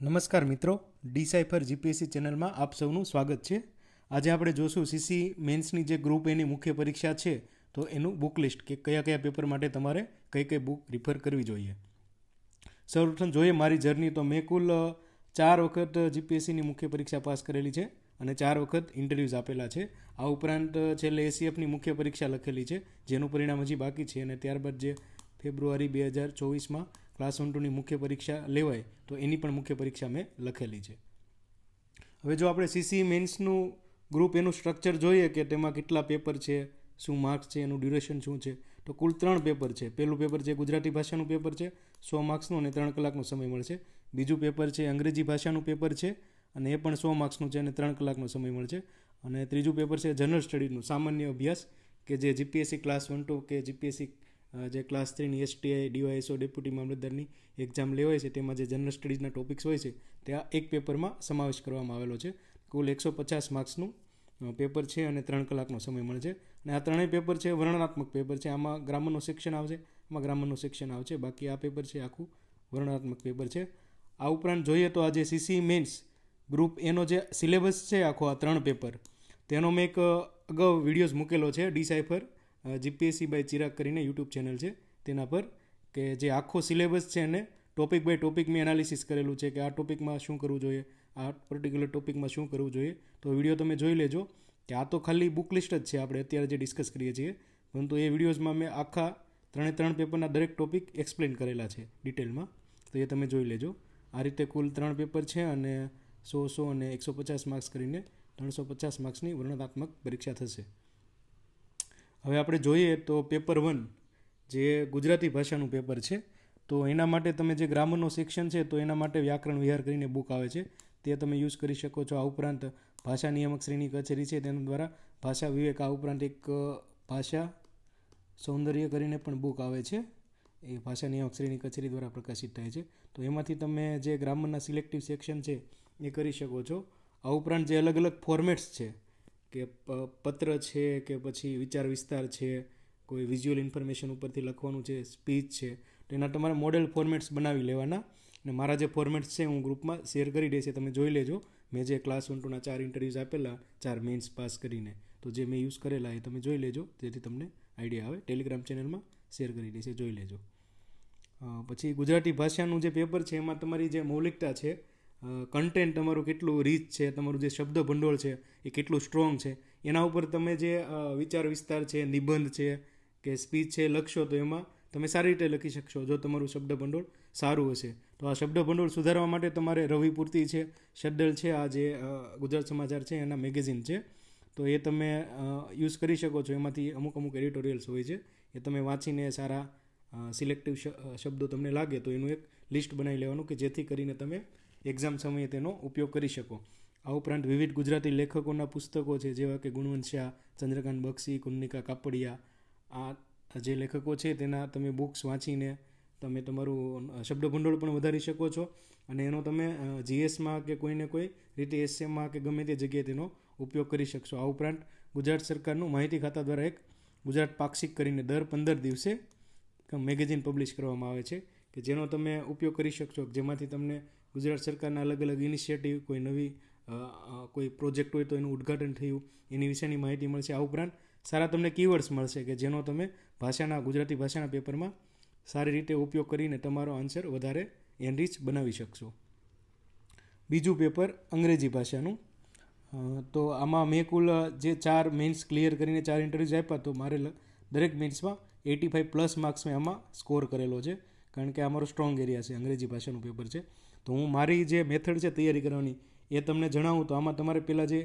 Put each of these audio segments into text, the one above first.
નમસ્કાર મિત્રો ડીસાઇફર જીપીએસસી ચેનલમાં આપ સૌનું સ્વાગત છે. આજે આપણે જોશું સીસી મેન્સની જે ગ્રુપ એની મુખ્ય પરીક્ષા છે, તો એનું બુક લિસ્ટ કે કયા કયા પેપર માટે તમારે કઈ કઈ બુક રિફર કરવી જોઈએ. સૌપ્રથમ જોઈએ મારી જર્ની, તો મેં કુલ ચાર વખત જીપીએસસીની મુખ્ય પરીક્ષા પાસ કરેલી છે અને ચાર વખત ઇન્ટરવ્યૂઝ આપેલા છે. આ ઉપરાંત છેલ્લે એસીએફની મુખ્ય પરીક્ષા લખેલી છે, જેનું પરિણામ હજી બાકી છે અને ત્યારબાદ જે ફેબ્રુઆરી બે હજાર ચોવીસમાં ક્લાસ વન ટુની મુખ્ય પરીક્ષા લેવાય, તો એની પણ મુખ્ય પરીક્ષા મેં લખેલી છે. હવે જો આપણે સીસી મેન્સનું ગ્રુપ એનું સ્ટ્રક્ચર જોઈએ કે તેમાં કેટલા પેપર છે, શું માર્ક્સ છે, એનું ડ્યુરેશન શું છે, તો કુલ ત્રણ પેપર છે. પહેલું પેપર છે ગુજરાતી ભાષાનું પેપર છે, સો માર્ક્સનું અને ત્રણ કલાકનો સમય મળશે. બીજું પેપર છે અંગ્રેજી ભાષાનું પેપર છે, અને એ પણ સો માર્ક્સનું છે અને ત્રણ કલાકનો સમય મળશે. અને ત્રીજું પેપર છે જનરલ સ્ટડીનું સામાન્ય અભ્યાસ, કે જે જીપીએસસી ક્લાસ વન ટુ કે જીપીએસસી જે ક્લાસ થ્રીની એસટીઆઈ ડીવાયએસઓ ડેપ્યુટી મામલતદારની એક્ઝામ લેવાય છે, તેમાં જે જનરલ સ્ટડીઝના ટોપિક્સ હોય છે, તે આ એક પેપરમાં સમાવેશ કરવામાં આવેલો છે. કુલ એકસો પચાસ માર્ક્સનું પેપર છે અને ત્રણ કલાકનો સમય મળે છે. અને આ ત્રણેય પેપર છે વર્ણનાત્મક પેપર છે. આમાં ગ્રામરનું સેક્શન આવશે, આમાં ગ્રામરનું સેક્શન આવશે, બાકી આ પેપર છે આખું વર્ણનાત્મક પેપર છે. આ ઉપરાંત જોઈએ તો આ જે સીસી મેન્સ ગ્રુપ એનો જે સિલેબસ છે આખો આ ત્રણ પેપર તેનો મેં એક અગાઉ વિડીયોઝ મૂકેલો છે ડીસાઇફર જીપીએસસી બાય ચિરાગ કરીને યુટ્યુબ ચેનલ છે. તેના પર કે જે આખો સિલેબસ છે એને ટોપિક બાય ટોપિક મેં એનાલિસિસ કરેલું છે કે આ ટોપિકમાં શું કરવું જોઈએ, આ પર્ટિક્યુલર ટોપિકમાં શું કરવું જોઈએ. તો વીડિયો તમે જોઈ લેજો. કે આ તો ખાલી બુક લિસ્ટ જ છે આપણે અત્યારે જે ડિસ્કસ કરીએ છીએ. પરંતુ એ વિડીયોઝમાં મેં આખા ત્રણે ત્રણ પેપરના દરેક ટોપિક એક્સપ્લેન કરેલા છે ડિટેલમાં તો એ તમે જોઈ લેજો. આ રીતે કુલ ત્રણ પેપર છે અને સો સો અને એકસો પચાસ માર્ક્સ કરીને ત્રણસો પચાસ માર્ક્સની વર્ણનાત્મક પરીક્ષા થશે. હવે આપણે જોઈએ તો પેપર વન જે ગુજરાતી ભાષાનું પેપર છે, તો એના માટે તમે જે ગ્રામરનો સેક્શન છે, તો એના માટે વ્યાકરણ વિહાર કરીને બુક આવે છે. તે તમે યુઝ કરી શકો છો. આ ઉપરાંત ભાષા નિયામક શ્રેણી કચેરી છે, તેના દ્વારા ભાષા વિવેક, આ ઉપરાંત એક ભાષા સૌંદર્ય કરીને પણ બુક આવે છે. એ ભાષા નિયામક શ્રેણી કચેરી દ્વારા પ્રકાશિત થાય છે. તો એમાંથી તમે જે ગ્રામરના સિલેક્ટિવ સેક્શન છે, એ કરી શકો છો. આ ઉપરાંત જે અલગ અલગ ફોર્મેટ્સ છે કે પત્ર છે કે પછી વિચાર વિસ્તાર છે, કોઈ વિઝ્યુઅલ ઇન્ફોર્મેશન ઉપરથી લખવાનું છે સ્પીચ છે, તો એના તમારે મોડેલ ફોર્મેટ્સ બનાવી લેવાના. અને મારા જે ફોર્મેટ્સ છે હું ગ્રુપમાં શેર કરી દઈશ તમે જોઈ લેજો. મેં જે ક્લાસ વન ટુના ચાર ઇન્ટરવ્યૂઝ આપેલા, ચાર મેન્સ પાસ કરીને, તો જે મેં યુઝ કરેલા એ તમે જોઈ લેજો. જેથી તમને આઈડિયા આવે. ટેલિગ્રામ ચેનલમાં શેર કરી દઈશ જોઈ લેજો. પછી ગુજરાતી ભાષાનું જે પેપર છે, એમાં તમારી જે મૌલિકતા છે કન્ટેન્ટ તમારું કેટલું રીચ છે, તમારું જે શબ્દ ભંડોળ છે, એ કેટલું સ્ટ્રોંગ છે, એના ઉપર તમે જે વિચાર વિસ્તાર છે, નિબંધ છે, કે સ્પીચ છે, લખશો તો એમાં તમે સારી રીતે લખી શકશો, જો તમારું શબ્દ ભંડોળ સારું હશે. તો આ શબ્દ ભંડોળ સુધારવા માટે તમારે રવિ પૂર્તિ છે શડ્ડલ છે, આ જે ગુજરાત સમાચાર છે, એના મેગેઝિન છે, તો એ તમે યુઝ કરી શકો છો. એમાંથી અમુક અમુક એડિટોરિયલ્સ હોય છે, એ તમે વાંચીને સારા સિલેક્ટિવ શબ્દો તમને લાગે તો એનું એક લિસ્ટ બનાવી લેવાનું કે જેથી કરીને તમે એક્ઝામ સમયે તેનો ઉપયોગ કરી શકો. આ ઉપરાંત વિવિધ ગુજરાતી લેખકોના પુસ્તકો છે, જેવા કે ગુણવંત શાહ, ચંદ્રકાંત બક્ષી, કુન્નિકા કાપડિયા, આ જે લેખકો છે તેના તમે બુક્સ વાંચીને તમે તમારું શબ્દભંડોળ પણ વધારી શકો છો. અને એનો તમે જીએસમાં કે કોઈને કોઈ રીતે એસએમમાં કે ગમે તે જગ્યાએ તેનો ઉપયોગ કરી શકશો. આ ઉપરાંત ગુજરાત સરકારનું માહિતી ખાતા દ્વારા એક ગુજરાત પાક્ષિક કરીને દર પંદર દિવસે મેગેઝિન પબ્લિશ કરવામાં આવે છે, કે જેનો તમે ઉપયોગ કરી શકશો, જેમાંથી તમને ગુજરાત સરકારના અલગ અલગ ઇનિશિયેટિવ કોઈ નવી કોઈ પ્રોજેક્ટ હોય તો એનું ઉદ્ઘાટન થયું, એની વિશેની માહિતી મળશે. આ ઉપરાંત સારા તમને કીવર્ડ્સ મળશે કે જેનો તમે ભાષાના, ગુજરાતી ભાષાના પેપરમાં સારી રીતે ઉપયોગ કરીને તમારો આન્સર વધારે એનરીચ બનાવી શકશો. બીજું પેપર અંગ્રેજી ભાષાનું. તો આમાં મેં કુલ જે ચાર મેન્સ ક્લિયર કરીને ચાર ઇન્ટરવ્યૂઝ આપ્યા, તો મારે દરેક મેન્સમાં એટી ફાઇવ પ્લસ માર્ક્સ મેં આમાં સ્કોર કરેલો છે. કારણ કે આ મારો સ્ટ્રોંગ એરિયા છે, અંગ્રેજી ભાષાનું પેપર છે. તો હું મારી જે મેથડ છે તૈયારી કરવાની એ તમને જણાવું તો આમાં તમારે પહેલાં જે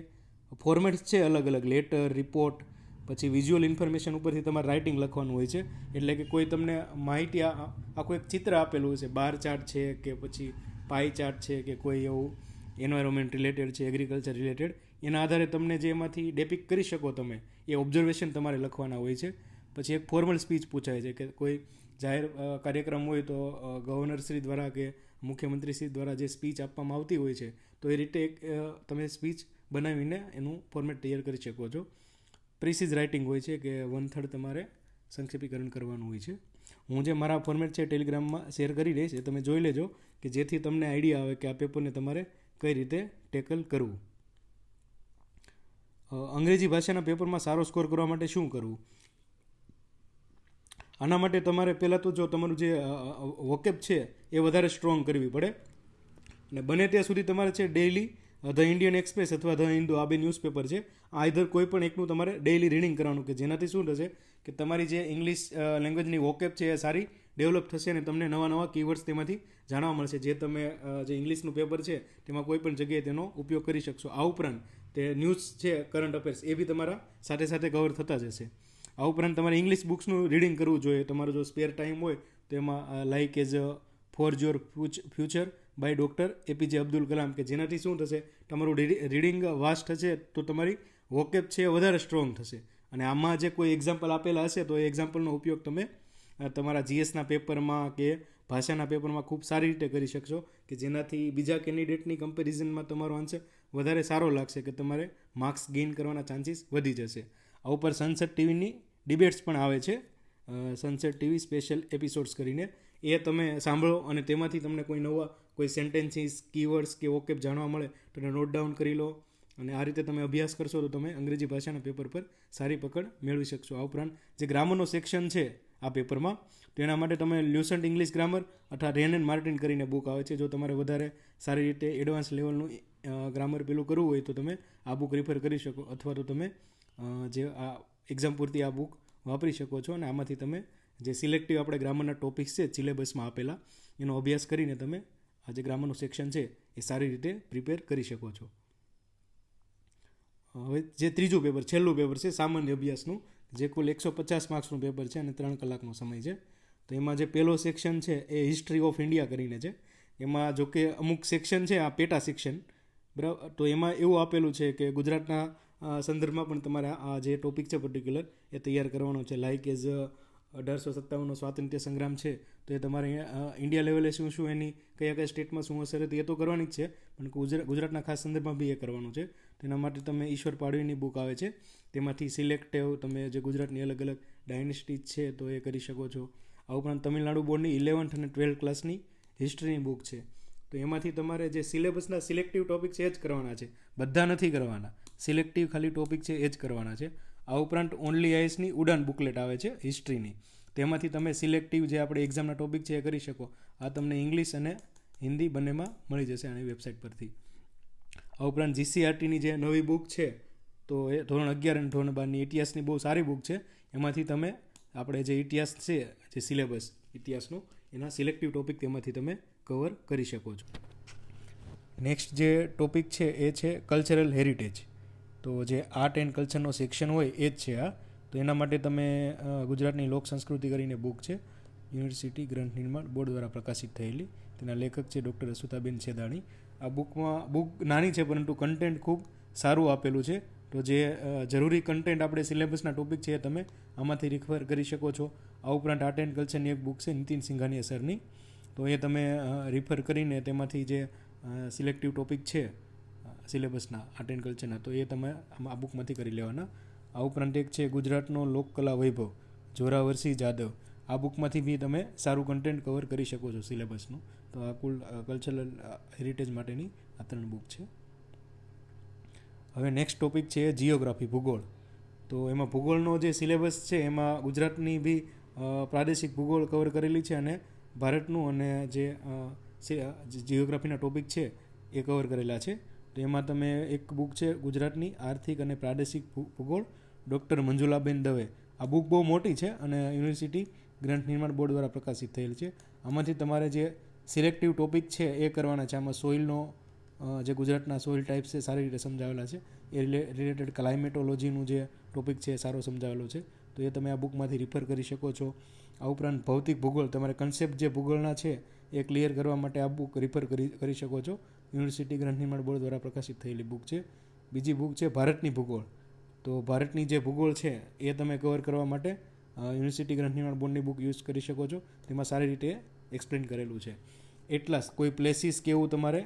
ફોર્મેટ્સ છે અલગ અલગ લેટર રિપોર્ટ પછી વિઝ્યુઅલ ઇન્ફોર્મેશન ઉપરથી તમારે રાઇટિંગ લખવાનું હોય છે. એટલે કે કોઈ તમને માહિતી આખું એક ચિત્ર આપેલું હોય છે, બાર ચાર્ટ છે કે પછી પાઈ ચાર્ટ છે કે કોઈ એવું એન્વાયરમેન્ટ રિલેટેડ છે એગ્રીકલ્ચર રિલેટેડ એના આધારે તમને જે એમાંથી ડેપિક કરી શકો તમે. એ ઓબ્ઝર્વેશન તમારે લખવાના હોય છે. પછી એક ફોર્મલ સ્પીચ પૂછાય છે કે કોઈ જાહેર કાર્યક્રમ હોય તો ગવર્નરશ્રી દ્વારા કે મુખ્યમંત્રીશ્રી દ્વારા જે સ્પીચ આપવામાં આવતી હોય છે, તો એ રીતે એક તમે સ્પીચ બનાવીને એનું ફોર્મેટ તૈયાર કરી શકો છો. પ્રિસિઝ રાઇટિંગ હોય છે કે વન થર્ડ તમારે સંક્ષેપીકરણ કરવાનું હોય છે. હું જે મારા ફોર્મેટ છે ટેલિગ્રામમાં શેર કરી દઈશ, એ તમે જોઈ લેજો કે જેથી તમને આઈડિયા આવે કે આ પેપરને તમારે કઈ રીતે ટેકલ કરવું. અંગ્રેજી ભાષાના પેપરમાં સારો સ્કોર કરવા માટે શું કરવું? આના માટે તમારે પહેલાં તો જો તમારું જે વોકેપ છે, એ વધારે સ્ટ્રોંગ કરવી પડે. અને બને ત્યાં સુધી તમારે છે ડેઇલી ધ ઇન્ડિયન એક્સપ્રેસ અથવા ધ હિન્દુ આ બે ન્યૂઝપેપર છે, આ ઇધર કોઈ પણ એકનું તમારે ડેઇલી રીડિંગ કરવાનું કે જેનાથી શું થશે કે તમારી જે ઇંગ્લિશ લેંગ્વેજની વોકેપ છે એ સારી ડેવલપ થશે અને તમને નવા નવા કીવર્ડ્સ તેમાંથી જાણવા મળશે. જે તમે જે ઇંગ્લિશનું પેપર છે, તેમાં કોઈ પણ જગ્યાએ તેનો ઉપયોગ કરી શકશો. આ ઉપરાંત તે ન્યૂઝ છે કરંટ અફેર્સ એ બી તમારા સાથે સાથે કવર થતા જશે આ ઉપરાંત તમારે ઇંગ્લિશ બુક્સનું રીડિંગ કરવું જોઈએ. તમારો જો સ્પેર ટાઈમ હોય, તો એમાં like as for your future by doctor APJ Abdul Kalam કે જેનાથી શું થશે? તમારું રીડિંગ વાસ્ટ થશે, તો તમારી વોકેપ છે વધારે સ્ટ્રોંગ થશે. અને આમાં જે કોઈ એક્ઝામ્પલ આપેલા હશે, તો એ એક્ઝામ્પલનો ઉપયોગ તમે તમારા જીએસના પેપરમાં કે ભાષાના પેપરમાં ખૂબ સારી રીતે કરી શકશો, કે જેનાથી બીજા કેન્ડિડેટની કમ્પેરિઝનમાં તમારો આન્સર વધારે સારો લાગશે, કે તમારે માર્ક્સ ગેઇન કરવાના ચાન્સીસ વધી જશે. આ ઉપર સનસેટ ટીવીની ડિબેટ્સ પણ આવે છે. સનસેટ ટીવી સ્પેશિયલ એપિસોડ્સ કરીને. એ તમે સાંભળો અને તેમાંથી તમને કોઈ નવા કોઈ સેન્ટેન્સીસ કીવર્ડ્સ કે ઓકેપ જાણવા મળે તો એને નોટ ડાઉન કરી લો. અને આ રીતે તમે અભ્યાસ કરશો તો તમે અંગ્રેજી ભાષાના પેપર પર સારી પકડ મેળવી શકશો. આ ઉપરાંત જે ગ્રામરનો સેક્શન છે આ પેપરમાં તો એના માટે તમે લ્યુસન્ટ ઇંગ્લિશ ગ્રામર અથવા રેન એન્ડ માર્ટિન કરીને બુક આવે છે. જો તમારે વધારે સારી રીતે એડવાન્સ લેવલનું ગ્રામર પેલું કરવું હોય તો તમે આ બુક રિફર કરી શકો. અથવા તો તમે જે આ એક્ઝામ પૂરતી આ બુક વાપરી શકો છો અને આમાંથી તમે જે સિલેક્ટિવ આપણે ગ્રામરના ટોપિક્સ છે સિલેબસમાં આપેલા, એનો અભ્યાસ કરીને તમે આ જે ગ્રામરનું સેક્શન છે, એ સારી રીતે પ્રિપેર કરી શકો છો. હવે જે ત્રીજું પેપર છેલ્લું પેપર છે, સામાન્ય અભ્યાસનું, જે કુલ એકસો પચાસ માર્ક્સનું પેપર છે અને ત્રણ કલાકનો સમય છે. તો એમાં જે પહેલો સેક્શન છે, એ હિસ્ટ્રી ઓફ ઇન્ડિયા કરીને છે. એમાં જો કે અમુક સેક્શન છે, આ પેટા સેક્શન બરાબર? તો એમાં એવું આપેલું છે કે ગુજરાતના સંદર્ભમાં પણ તમારે આ જે ટોપિક છે પર્ટિક્યુલર એ તૈયાર કરવાનો છે. લાઇક એઝ અઢારસો સત્તાવનનો સ્વાતંત્ર્ય સંગ્રામ છે, તો એ તમારે ઇન્ડિયા લેવલે શું શું એની કયા કયા સ્ટેટમાં શું અસર હતી એ તો કરવાની જ છે, પણ ગુજરાત ગુજરાતના ખાસ સંદર્ભમાં બી એ કરવાનું છે. તેના માટે તમે ઈશ્વર પાડવીની બુક આવે છે, તેમાંથી સિલેક્ટિવ તમે જે ગુજરાતની અલગ અલગ ડાયનેસ્ટીઝ છે તો એ કરી શકો છો. આ ઉપરાંત તમિલનાડુ બોર્ડની ઇલેવન્થ અને ટ્વેલ્થ ક્લાસની હિસ્ટ્રીની બુક છે. તો એમાંથી તમારે જે સિલેબસના સિલેક્ટિવ ટોપિક છે એ જ કરવાના છે. બધા નથી કરવાના. સિલેક્ટિવ ખાલી ટોપિક છે એ જ કરવાના છે. આ ઉપરાંત ઓનલી આઈએસની ઉડાન બુકલેટ આવે છે હિસ્ટ્રીની તેમાંથી તમે સિલેક્ટિવ જે આપણે એક્ઝામના ટોપિક છે એ કરી શકો. આ તમને ઇંગ્લિશ અને હિન્દી બંનેમાં મળી જશે આની વેબસાઇટ પરથી. આ ઉપરાંત જીસીઆરટીની જે નવી બુક છે, તો એ ધોરણ અગિયાર અને ધોરણ બારની ઇતિહાસની બહુ સારી બુક છે. એમાંથી તમે આપણે જે ઇતિહાસ છે, જે સિલેબસ ઇતિહાસનો, એના સિલેક્ટિવ ટોપિક તેમાંથી તમે કવર કરી શકો છો. નેક્સ્ટ જે ટોપિક છે એ છે કલ્ચરલ હેરિટેજ તો જે આર્ટ એન્ડ કલ્ચરનો સેક્શન હોય એ જ છે આ. તો એના માટે તમે ગુજરાતની લોક સંસ્કૃતિ કરીને બુક છે. યુનિવર્સિટી ગ્રંથ નિર્માણ બોર્ડ દ્વારા પ્રકાશિત થયેલી. તેના લેખક છે ડૉક્ટર અસુતાબેન છેદાણી. આ બુકમાં, બુક નાની છે પરંતુ કન્ટેન્ટ ખૂબ સારું આપેલું છે. તો જે જરૂરી કન્ટેન્ટ આપણે સિલેબસના ટોપિક છે એ તમે આમાંથી રિફર કરી શકો છો. આ ઉપરાંત આર્ટ એન્ડ કલ્ચરની એક બુક છે નીતિન સિંઘાનિયા સરની. તો એ તમે રિફર કરીને તેમાંથી જે સિલેક્ટિવ ટોપિક છે સિલેબસના આર્ટ એન્ડ કલ્ચરના તો એ તમે આ બુકમાંથી કરી લેવાના. આ ઉપરાંત એક છે ગુજરાતનો લોકકલા વૈભવ જોરાવરસિંહ જાદવ. આ બુકમાંથી બી તમે સારું કન્ટેન્ટ કવર કરી શકો છો સિલેબસનું તો આ કુલ કલ્ચરલ હેરિટેજ માટેની આ ત્રણ બુક છે. હવે નેક્સ્ટ ટોપિક છે જીઓગ્રાફી ભૂગોળ. તો એમાં ભૂગોળનો જે સિલેબસ છે એમાં ગુજરાતની બી પ્રાદેશિક ભૂગોળ કવર કરેલી છે અને ભારતનું અને જે જીઓગ્રાફીના ટોપિક છે એ કવર કરેલા છે. તો એમાં તમે એક બુક છે ગુજરાતની આર્થિક અને પ્રાદેશિક ભૂગોળ ડૉક્ટર મંજુલાબેન દવે. આ બુક બહુ મોટી છે અને યુનિવર્સિટી ગ્રંથ નિર્માણ બોર્ડ દ્વારા પ્રકાશિત થયેલ છે. આમાંથી તમારે જે સિલેક્ટિવ ટોપિક છે એ કરવાના છે. આમાં સોઇલનો જે ગુજરાતના સોઇલ ટાઈપ્સ છે સારી રીતે સમજાવેલા છે. એ રિલેટેડ ક્લાઇમેટોલોજીનું જે ટોપિક છે એ સારો સમજાવેલો છે. તો એ તમે આ બુકમાંથી રિફર કરી શકો છો. આ ઉપરાંત ભૌતિક ભૂગોળ, તમારે કન્સેપ્ટ જે ભૂગોળના છે એ ક્લિયર કરવા માટે આ બુક રિફર કરી કરી શકો છો. યુનિવર્સિટી ગ્રંથ નિર્માણ બોર્ડ દ્વારા પ્રકાશિત થયેલી બુક છે. બીજી બુક છે ભારતની ભૂગોળ. તો ભારતની જે ભૂગોળ છે એ તમે કવર કરવા માટે યુનિવર્સિટી ગ્રંથ નિર્માણ બોર્ડની બુક યુઝ કરી શકો છો. તેમાં સારી રીતે એક્સપ્લેન કરેલું છે. એટલાસ, કોઈ પ્લેસીસ કેવું તમારે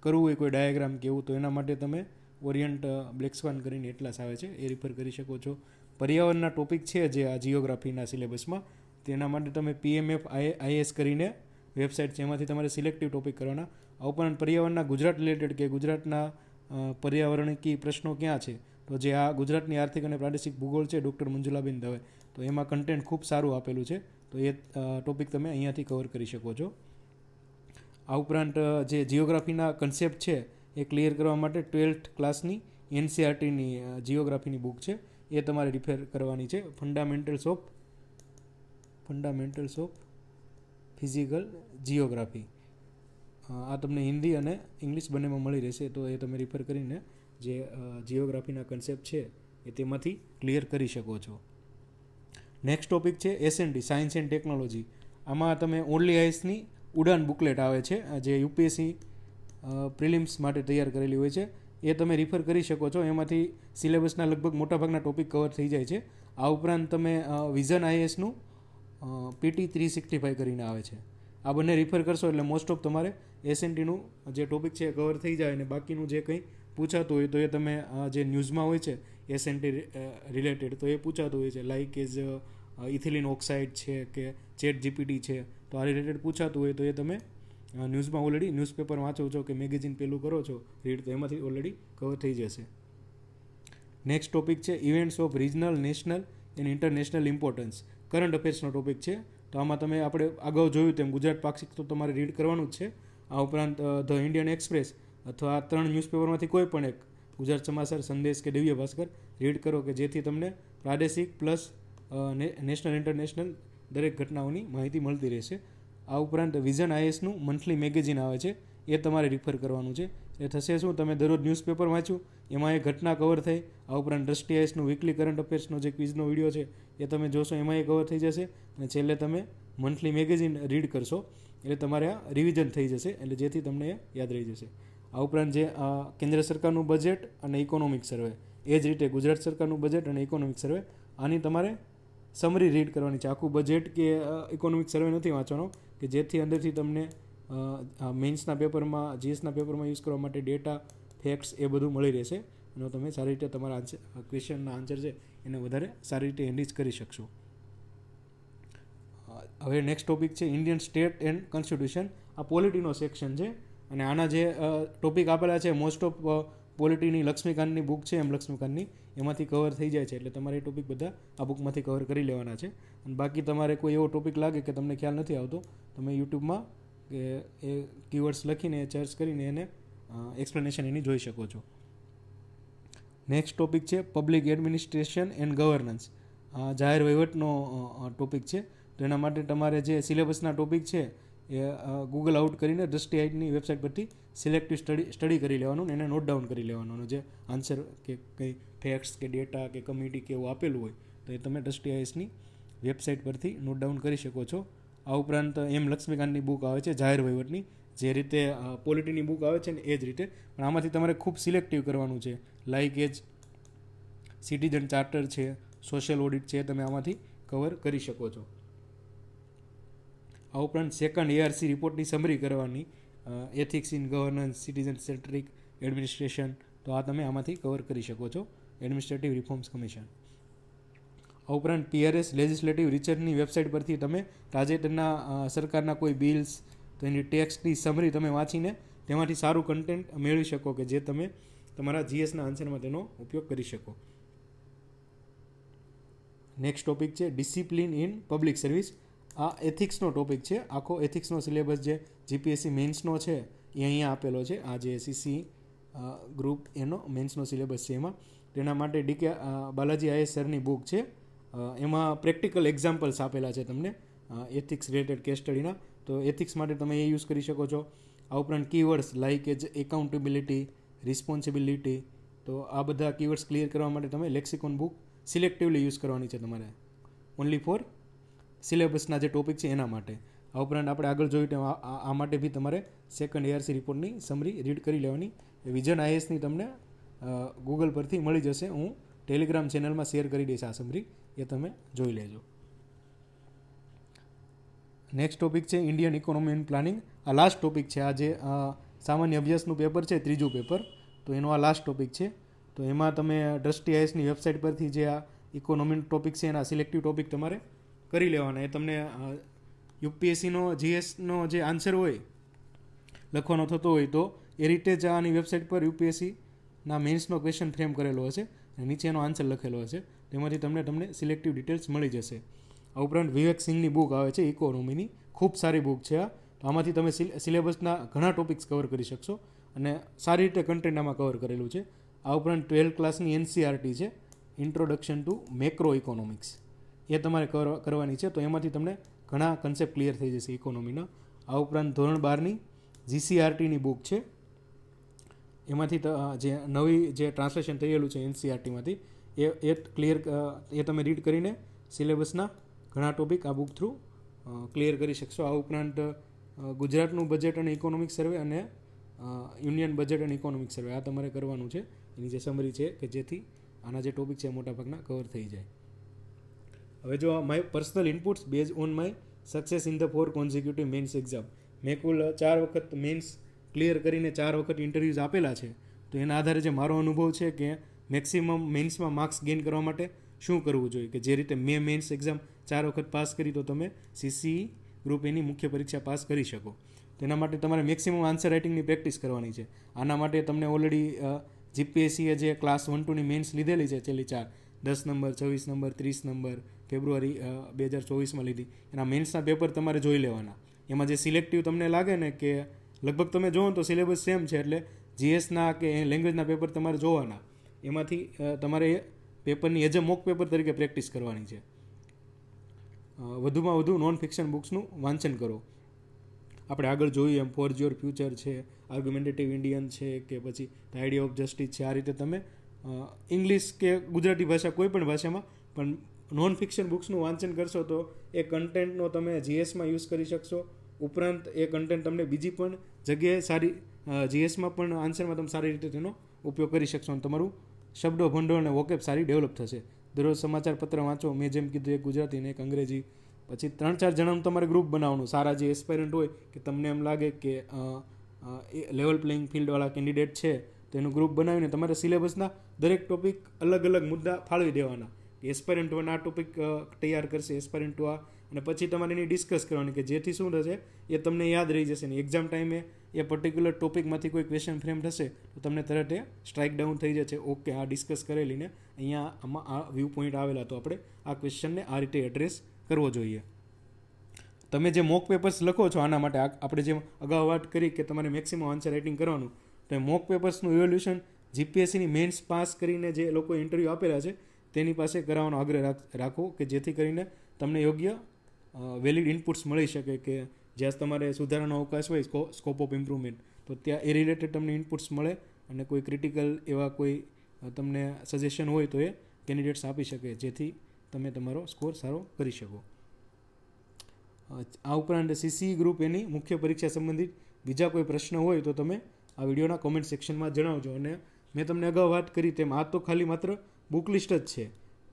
કરવું હોય, કોઈ ડાયાગ્રામ કેવું, તો એના માટે તમે ઓરિયન્ટ બ્લેક્સવાન કરીને એટલાસ આવે છે, એ રિફર કરી શકો છો. પર્યાવરણના ટોપિક છે જે આ જિયોગ્રાફીના સિલેબસમાં તેના માટે તમે પીએમએફ આઈએસ કરીને વેબસાઇટ છે, એમાંથી તમારે સિલેક્ટિવ ટોપિક કરવાના. આ ઉપરાંત પર્યાવરણના ગુજરાત રિલેટેડ કે ગુજરાતના અ, પર્યાવરણીય પ્રશ્નો ક્યાં છે? તો જે આ ગુજરાતની આર્થિક અને પ્રાદેશિક ભૂગોળ છે ડૉક્ટર મંજુલાબેન દવે. તો એમાં કન્ટેન્ટ ખૂબ સારું આપેલું છે. તો એ ટોપિક તમે અહીંયાથી કવર કરી શકો છો. આ ઉપરાંત જે જિયોગ્રાફીના કન્સેપ્ટ છે એ ક્લિયર કરવા માટે ટ્વેલ્થ ક્લાસની એનસીઆરટીની જિયોગ્રાફીની બુક છે. એ તમારે રિફેર કરવાની છે. Fundamentals of fundamentals of physical geography આ તમને હિન્દી અને ઇંગ્લિશ બંનેમાં મળી રહેશે, તો એ તમે રિફર કરીને જે જિયોગ્રાફીના કન્સેપ્ટ છે, એ તેમાંથી ક્લિયર કરી શકો છો. નેક્સ્ટ ટોપિક છે એસએનડી સાયન્સ એન્ડ ટેકનોલોજી આમાં તમે ઓનલી આઈસની ઉડાન બુકલેટ આવે છે જે યુપીએસસી પ્રિલિમ્સ માટે તૈયાર કરેલી હોય છે, એ તમે રિફર કરી શકો છો. એમાંથી સિલેબસના લગભગ મોટાભાગના ટોપિક કવર થઈ જાય છે. આ ઉપરાંત તમે વિઝન આઈએસનું પીટી થ્રી સિક્સટી ફાઇવ કરીને આવે છે. આ બંને રિફર કરશો એટલે મોસ્ટ ઓફ તમારે એસએનટીનું જે ટોપિક છે એ કવર થઈ જાય અને બાકીનું જે કંઈ પૂછાતું હોય તો એ તમે જે ન્યૂઝમાં હોય છે એસએનટી રિલેટેડ તો એ પૂછાતું હોય છે. લાઇક એઝ ઇથિલિન ઓક્સાઇડ છે કે ચેટ જીપીટી છે, તો આ રિલેટેડ પૂછાતું હોય તો એ તમે ન્યૂઝમાં ઓલરેડી ન્યૂઝપેપર વાંચો છો કે મેગેઝિન પેલું કરો છો રીડ તો એમાંથી ઓલરેડી કવર થઈ જશે. નેક્સ્ટ ટોપિક છે events of regional national and international importance current અફેર્સનો topic છે તો આમાં તમે આપણે અગાઉ જોયું તેમ ગુજરાત પાક્ષિક તો તમારે રીડ કરવાનું જ છે. આ ઉપરાંત ધ ઇન્ડિયન એક્સપ્રેસ અથવા આ ત્રણ ન્યૂઝપેપરમાંથી કોઈ પણ એક ગુજરાત સમાચાર સંદેશ કે દિવ્ય ભાસ્કર રીડ કરો કે જેથી તમને પ્રાદેશિક પ્લસ નેશનલ ઇન્ટરનેશનલ દરેક ઘટનાઓની માહિતી મળતી રહેશે. આ ઉપરાંત વિઝન આઈએસનું મંથલી મેગેઝિન આવે છે. એ તમારે રિફર કરવાનું છે. એ થશે શું? તમે દરરોજ ન્યૂઝપેપર વાંચ્યું એમાં એ ઘટના કવર થઈ. આ ઉપરાંત દ્રષ્ટિ આઈસનું વીકલી કરંટ અફેર્સનો જે ક્વિઝનો વીડિયો છે, એ તમે જોશો, એમાં એ કવર થઈ જશે. અને છેલ્લે તમે મંથલી મેગેઝિન રીડ કરશો, એટલે તમારે આ રિવિઝન થઈ જશે, એટલે જેથી તમને યાદ રહી જશે. આ ઉપરાંત જે કેન્દ્ર સરકારનું બજેટ અને ઇકોનોમિક સર્વે એ જ રીતે ગુજરાત સરકારનું બજેટ અને ઇકોનોમિક સર્વે આની તમારે સમરી રીડ કરવાની છે. આખું બજેટ કે ઇકોનોમિક સર્વે નથી વાંચવાનો, કે જેથી અંદરથી તમને મેન્સના પેપરમાં જીએસના પેપરમાં યુઝ કરવા માટે ડેટા ફેક્ટ્સ એ બધું મળી રહેશે. અને તમે સારી રીતે તમારા આન્સર ક્વેશ્ચનના આન્સર છે, એને વધારે સારી રીતે એન્ડિજ કરી શકશો. હવે નેક્સ્ટ ટોપિક છે ઇન્ડિયન સ્ટેટ એન્ડ કોન્સ્ટિટ્યુશન આ પોલિટીનો સેક્શન છે અને આના જે ટોપિક આપેલા છે મોસ્ટ ઓફ પોલિટીની લક્ષ્મીકાંતની બુક છે, એમ લક્ષ્મીકાંતની, એમાંથી કવર થઈ જાય છે. એટલે તમારે એ ટોપિક બધા આ બુકમાંથી કવર કરી લેવાના છે. અને બાકી તમારે કોઈ એવો ટોપિક લાગે કે તમને ખ્યાલ નથી આવતો, તમે યુટ્યુબમાં કે એ કીવર્ડ્સ લખીને સર્ચ કરીને એને એક્સપ્લેનેશન એની જોઈ શકો છો. નેક્સ્ટ ટોપિક છે પબ્લિક એડમિનિસ્ટ્રેશન એન્ડ ગવર્નન્સ જાહેર વહીવટનો ટોપિક છે. તો એના માટે તમારે જે સિલેબસના ટોપિક છે, એ ગૂગલ આઉટ કરીને દ્રષ્ટિ આઈટની વેબસાઇટ પરથી સિલેક્ટિવ સ્ટડી સ્ટડી કરી લેવાનું અને એને નોટ ડાઉન કરી લેવાનું. જે આન્સર કે કંઈ ફેક્ટ્સ કે ડેટા કે કમિટી કે એવું આપેલું હોય, તો એ તમે દ્રષ્ટિ આઈસની વેબસાઇટ પરથી નોટ ડાઉન કરી શકો છો. આ ઉપરાંત એમ લક્ષ્મીકાંતની બુક આવે છે, જાહેર વહીવટની. જે રીતે પોલિટીની બુક આવે છે ને, એ જ રીતે. પણ આમાંથી તમારે ખૂબ સિલેક્ટિવ કરવાનું છે. લાઇક એજ સિટીઝન ચાર્ટર છે સોશિયલ ઓડિટ છે, તમે આમાંથી કવર કરી શકો છો. આ ઉપરાંત સેકન્ડ એઆરસી રિપોર્ટની સમરી કરવાની ethics in governance citizen centric administration તો આ તમે આમાંથી કવર કરી શકો છો. એડમિનિસ્ટ્રેટિવ રિફોર્મ્સ કમિશન ઉપરાંત ટીઆરએસ લેજિસ્લેટિવ રિસર્ચની વેબસાઇટ પરથી તમે તાજેતરના સરકારના કોઈ બિલ્સ તો એની ટેક્સની સમરી તમે વાંચીને તેમાંથી સારું કન્ટેન્ટ મેળવી શકો કે જે તમે તમારા જીએસના આન્સરમાં તેનો ઉપયોગ કરી શકો. નેક્સ્ટ ટોપિક છે ડિસિપ્લિન ઇન પબ્લિક સર્વિસ આ એથિક્સનો ટોપિક છે. આખો એથિક્સનો સિલેબસ જે જીપીએસસી મેન્સનો છે, એ અહીંયા આપેલો છે. આ જે સીસી ગ્રુપ એનો મેન્સનો સિલેબસ છે એમાં. તેના માટે ડીકે બાલાજી આઈએસ સરની બુક છે. એમાં પ્રેક્ટિકલ એક્ઝામ્પલ્સ આપેલા છે તમને. એથિક્સ રિલેટેડ કેસ સ્ટડીના તો એથિક્સ માટે તમે એ યુઝ કરી શકો છો. આ ઉપરાંત કીવર્ડ્સ લાઇક એજ એકાઉન્ટેબિલિટી રિસ્પોન્સિબિલિટી તો આ બધા કીવર્ડ્સ ક્લિયર કરવા માટે તમે લેક્સિકોન બુક સિલેક્ટિવલી યુઝ કરવાની છે તમારે. ઓનલી ફોર સિલેબસના જે ટોપિક છે એના માટે. આ ઉપરાંત આપણે આગળ જોયું તેમ આ- માટે બી તમારે સેકન્ડ એઆરસી રિપોર્ટની સમરી રીડ કરી લેવાની. વિઝન આઈએસની તમને ગૂગલ પરથી મળી જશે. હું ટેલિગ્રામ ચેનલમાં શેર કરી દઈશ આ સમરી એ તમે જોઈ લેજો. નેક્સ્ટ ટોપિક છે ઇન્ડિયન ઇકોનોમી એન્ડ પ્લાનિંગ આ લાસ્ટ ટોપિક છે. આ જે સામાન્ય અભ્યાસનું પેપર છે, ત્રીજું પેપર તો એનો આ લાસ્ટ ટોપિક છે. તો એમાં તમે દ્રષ્ટિ આઈએસની વેબસાઇટ પરથી જે આ ઇકોનોમી ટોપિક છે, એના સિલેક્ટિવ ટોપિક તમારે કરી લેવાના. એ તમને યુપીએસસીનો જીએસનો જે આન્સર હોય, લખવાનો થતો હોય, તો એ રીતે જ આની વેબસાઇટ પર યુપીએસસીના મેન્સનો ક્વેશ્ચન ફ્રેમ કરેલો હશે. અને નીચે એનો આન્સર લખેલો હશે. તેમાંથી તમને તમને સિલેક્ટિવ ડિટેલ્સ મળી જશે. આ ઉપરાંત વિવેક સિંહની બુક આવે છે ઇકોનોમીની ખૂબ સારી બુક છે આ. તો આમાંથી તમે સિલેબસના ઘણા ટોપિક્સ કવર કરી શકશો અને સારી રીતે કન્ટેન્ટ આમાં કવર કરેલું છે. આ ઉપરાંત ટ્વેલ્થ ક્લાસની એનસીઆરટી છે ઇન્ટ્રોડક્શન ટુ મેક્રો ઇકોનોમિક્સ એ તમારે કર- કરવાની છે, તો એમાંથી તમને ઘણા કન્સેપ્ટ ક્લિયર થઈ જશે ઇકોનોમીના આ ઉપરાંત ધોરણ બારની જીસીઆરટીની બુક છે. એમાંથી જે નવી જે ટ્રાન્સલેશન થયેલું છે એનસીઆરટીમાંથી એ એ ક્લિયર એ તમે રીડ કરીને સિલેબસના ઘણા ટોપિક આ બુક થ્રુ ક્લિયર કરી શકશો. આ ઉપરાંત ગુજરાતનું બજેટ અને ઇકોનોમિક સર્વે અને યુનિયન બજેટ અને ઇકોનોમિક સર્વે આ તમારે કરવાનું છે. એની જે સમરી છે કે જેથી આના જે ટોપિક છે મોટાભાગના કવર થઈ જાય. હવે જો my personal inputs based on my success in the four consecutive mains exam મેં કુલ ચાર વખત મેન્સ ક્લિયર કરીને ચાર વખત ઇન્ટરવ્યૂઝ આપેલા છે. તો એના આધારે જે મારો અનુભવ છે કે મેક્સિમમ મેન્સમાં માર્ક્સ ગેઇન કરવા માટે શું કરવું જોઈએ? કે જે રીતે મેં મેન્સ એક્ઝામ ચાર વખત પાસ કરી, તો તમે સીસી ગ્રુપ એની મુખ્ય પરીક્ષા પાસ કરી શકો. તેના માટે તમારે મેક્સિમમ આન્સર રાઇટિંગની પ્રેક્ટિસ કરવાની છે. આના માટે તમને ઓલરેડી જીપીએસસીએ જે ક્લાસ વન ટુની મેન્સ લીધેલી છે, છેલ્લી ચાર, દસ નંબર છવ્વીસ નંબર ત્રીસ નંબર ફેબ્રુઆરી બે હજાર ચોવીસમાં લીધી. એના મેન્સના પેપર તમારે જોઈ લેવાના. એમાં જે સિલેક્ટિવ તમને લાગે ને કે લગભગ તમે જોવો તો સિલેબસ સેમ છે, એટલે જીએસના કે લેંગ્વેજના પેપર તમારે જોવાના. એમાંથી તમારે પેપરની એજ અ મોક પેપર તરીકે પ્રેક્ટિસ કરવાની છે. વધુમાં વધુ નોન ફિક્શન બુક્સનું વાંચન કરો. આપણે આગળ જોયું એમ ફોર યોર ફ્યુચર છે આર્ગ્યુમેન્ટેટિવ ઇન્ડિયન છે, કે પછી ધ આઈડિયા ઓફ જસ્ટિસ છે, આ રીતે તમે ઇંગ્લિશ કે ગુજરાતી ભાષા કોઈ પણ ભાષામાં, પણ નોન ફિક્શન બુક્સનું વાંચન કરશો તો એ કન્ટેન્ટનો તમે જીએસમાં યુઝ કરી શકશો. ઉપરાંત એ કન્ટેન્ટ તમને બીજી પણ જગ્યાએ સારી જીએસમાં પણ આન્સરમાં તમે સારી રીતે તેનો ઉપયોગ કરી શકશો અને તમારું શબ્દો ભંડોળ અને વોકેબ સારી ડેવલપ થશે. દરરોજ સમાચાર પત્ર વાંચો. મેં જેમ કીધું, એક ગુજરાતી અને એક અંગ્રેજી. પછી ત્રણ ચાર જણાનું તમારે ગ્રુપ બનાવવાનું. સારા જે એસ્પાયરન્ટ હોય કે તમને એમ લાગે કે એ લેવલ પ્લેઇંગ ફિલ્ડવાળા કેન્ડિડેટ છે તેનું ગ્રુપ બનાવીને તમારે સિલેબસના દરેક ટોપિક અલગ અલગ મુદ્દા ફાળવી દેવાના. એસ્પાયરન્ટ વન આ ટોપિક તૈયાર કરશે એસ્પાયરન્ટ આ અને પછી તમારે એની ડિસ્કસ કરવાની કે જેથી શું થશે એ તમને યાદ રહી જશે ને. એક્ઝામ ટાઈમે એ પર્ટિક્યુલર ટોપિકમાંથી કોઈ ક્વેશ્ચન ફ્રેમ થશે, તો તમને તરત એ સ્ટ્રાઇક ડાઉન થઈ જશે. ઓકે આ ડિસ્કસ કરેલી ને અહીંયા આમાં આ વ્યૂ પોઈન્ટ આવેલા. તો આપણે આ ક્વેશ્ચનને આ રીતે એડ્રેસ કરવો જોઈએ. તમે જે મોક પેપર્સ લખો છો આના માટે આપણે જેમ અગાઉ વાત કરી કે તમારે મેક્સિમમ આન્સર રાઇટિંગ કરવાનું, તો મોક પેપર્સનું ઇવોલ્યુશન જીપીએસસીની મેન્સ પાસ કરીને જે લોકો ઇન્ટરવ્યૂ આપેલા છે, તેની પાસે કરાવવાનો આગ્રહ રાખ- રાખો કે જેથી કરીને તમને યોગ્ય વેલિડ ઇનપુટ્સ મળી શકે કે જ્યાં તમારે સુધારાનો અવકાશ હોય સ્કોપ ઓફ ઇમ્પ્રુવમેન્ટ તો ત્યાં એ રિલેટેડ તમને ઇનપુટ્સ મળે અને કોઈ ક્રિટિકલ એવા કોઈ તમને સજેશન હોય તો એ કેન્ડિડેટ્સ આપી શકે, જેથી તમે તમારો સ્કોર સારો કરી શકો. આ ઉપરાંત સીસી ગ્રુપ એની મુખ્ય પરીક્ષા સંબંધિત બીજા કોઈ પ્રશ્ન હોય તો તમે આ વિડીયોના કોમેન્ટ સેક્શનમાં જણાવજો. અને મેં તમને અગાઉ વાત કરી તેમ, આ તો ખાલી માત્ર બુક લિસ્ટ જ છે.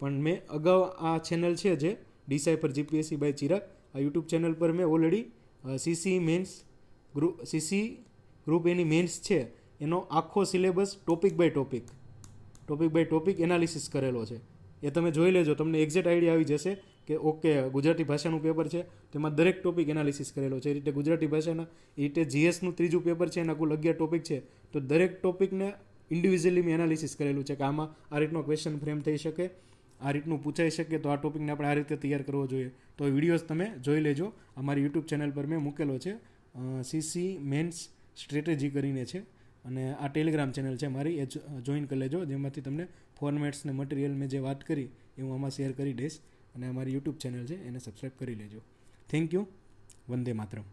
પણ મેં અગાઉ આ ચેનલ છે જે ડિસાઇફર જીપીએસસી બાય ચિરાગ આ યુટ્યુબ ચેનલ પર મેં already CC mains group CC group એની મેન્સ છે, એનો આખો syllabus topic by topic topic by topic analysis કરેલો છે. એ તમે જોઈ લેજો, તમને એક્ઝેક્ટ આઈડિયા આવી જશે કે ઓકે ગુજરાતી ભાષાનું પેપર છે, તેમાં દરેક ટોપિક એનાલિસિસ કરેલો છે. એ રીતે ગુજરાતી ભાષાના, એ રીતે જીએસનું ત્રીજું પેપર છે, એના કુલ અગિયાર ટોપિક છે. તો દરેક ટોપિકને ઇન્ડિવિજ્યુઅલી મેં એનાલિસિસ કરેલું છે, કે આમાં આ રીતનો ક્વેશ્ચન ફ્રેમ થઈ શકે. આ રીતનું પૂછાઈ શકે તો આ ટોપિકને આપણે આ રીતે તૈયાર કરવો જોઈએ. તો વિડીયોઝ તમે જોઈ લેજો. અમારી યુટ્યુબ ચેનલ પર મેં મૂકેલો છે. સીસી મેન્સ સ્ટ્રેટેજી કરીને છે. અને આ ટેલિગ્રામ ચેનલ છે મારી. એ જોઈન કરી લેજો. જેમાંથી તમને ફોર્મેટ્સ ને મટીરિયલ મેં જે વાત કરી એ હું આમાં શેર કરી દઈશ. અને અમારી યુટ્યુબ ચેનલ છે એને સબસ્ક્રાઈબ કરી લેજો. Thank you Vande Mataram.